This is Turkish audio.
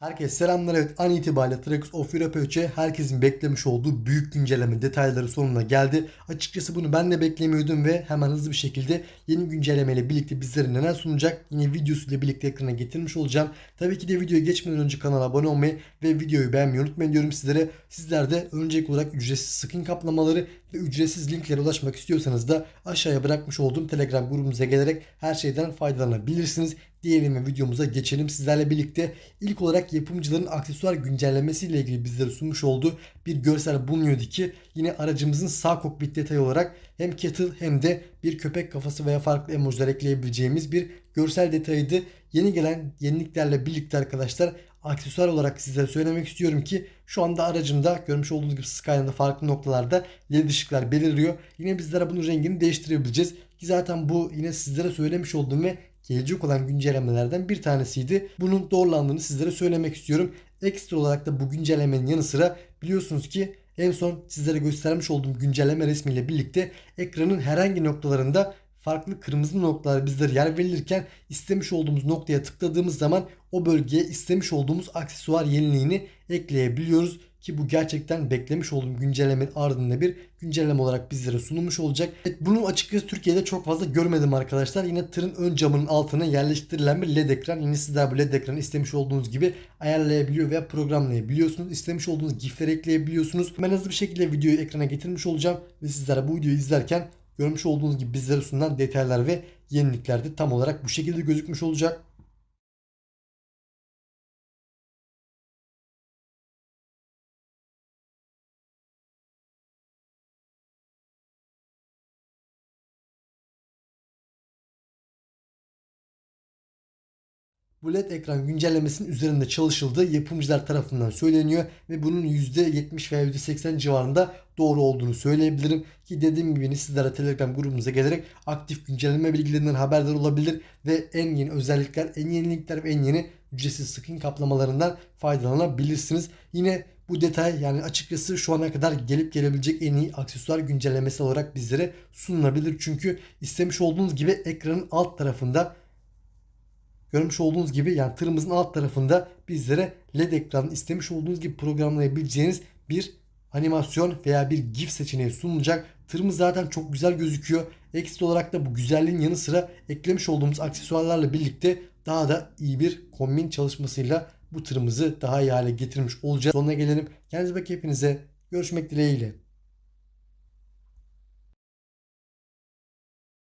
Herkese selamlar evet an itibariyle Trax of Europe 3'e herkesin beklemiş olduğu büyük güncelleme detayları sonuna geldi. Açıkçası bunu ben de beklemiyordum ve hemen hızlı bir şekilde yeni güncellemeyle birlikte bizlere neler sunacak yine videosuyla birlikte ekrana getirmiş olacağım. Tabii ki de videoya geçmeden önce kanala abone olmayı ve videoyu beğenmeyi unutmayın diyorum sizlere. Sizler de öncelikli olarak ücretsiz skin kaplamaları ve ücretsiz linklere ulaşmak istiyorsanız da aşağıya bırakmış olduğum Telegram grubumuza gelerek her şeyden faydalanabilirsiniz. Diyelim ve videomuza geçelim sizlerle birlikte. İlk olarak yapımcıların aksesuar güncellemesiyle ilgili bizlere sunmuş olduğu bir görsel bulunuyordu ki yine aracımızın sağ kokpit detayı olarak hem kettle hem de bir köpek kafası veya farklı emojiler ekleyebileceğimiz bir görsel detayıydı. Yeni gelen yeniliklerle birlikte arkadaşlar aksesuar olarak sizlere söylemek istiyorum ki şu anda aracımda görmüş olduğunuz gibi Skyline'da farklı noktalarda led ışıklar beliriyor. Yine bizlere bunun rengini değiştirebileceğiz. Ki zaten bu yine sizlere söylemiş olduğum ve gelecek olan güncellemelerden bir tanesiydi. Bunun doğrulandığını sizlere söylemek istiyorum. Ekstra olarak da bu güncellemenin yanı sıra biliyorsunuz ki en son sizlere göstermiş olduğum güncelleme resmiyle birlikte ekranın herhangi noktalarında farklı kırmızı noktalar bizlere yer verilirken istemiş olduğumuz noktaya tıkladığımız zaman o bölgeye istemiş olduğumuz aksesuar yeniliğini ekleyebiliyoruz ki bu gerçekten beklemiş olduğum güncellemenin ardında bir güncelleme olarak bizlere sunulmuş olacak. Evet, bunu açıkçası Türkiye'de çok fazla görmedim arkadaşlar. Yine tırın ön camının altına yerleştirilen bir led ekran. Yine sizler bu led ekranı istemiş olduğunuz gibi ayarlayabiliyor veya programlayabiliyorsunuz. İstemiş olduğunuz gifleri ekleyebiliyorsunuz. Ben hızlı bir şekilde videoyu ekrana getirmiş olacağım ve sizlere bu videoyu izlerken görmüş olduğunuz gibi bizlere sunulan detaylar ve yenilikler de tam olarak bu şekilde gözükmüş olacak. Bu LED ekran güncellemesinin üzerinde çalışıldığı yapımcılar tarafından söyleniyor ve bunun %70 veya %80 civarında doğru olduğunu söyleyebilirim. Ki dediğim gibi sizlere Telegram grubumuza gelerek aktif güncelleme bilgilerinden haberdar olabilir ve en yeni özellikler, en yeni linkler ve en yeni ücretsiz skin kaplamalarından faydalanabilirsiniz. Yine bu detay yani açıkçası şu ana kadar gelip gelebilecek en iyi aksesuar güncellemesi olarak bizlere sunulabilir. Çünkü istemiş olduğunuz gibi ekranın alt tarafında Görmüş olduğunuz gibi yani tırımızın alt tarafında bizlere LED ekran istemiş olduğunuz gibi programlayabileceğiniz bir animasyon veya bir GIF seçeneği sunulacak. Tırımız zaten çok güzel gözüküyor. Ekstra olarak da bu güzelliğin yanı sıra eklemiş olduğumuz aksesuarlarla birlikte daha da iyi bir kombin çalışmasıyla bu tırımızı daha iyi hale getirmiş olacağız. Sonuna gelelim. Kendinize bakın hepinize. Görüşmek dileğiyle.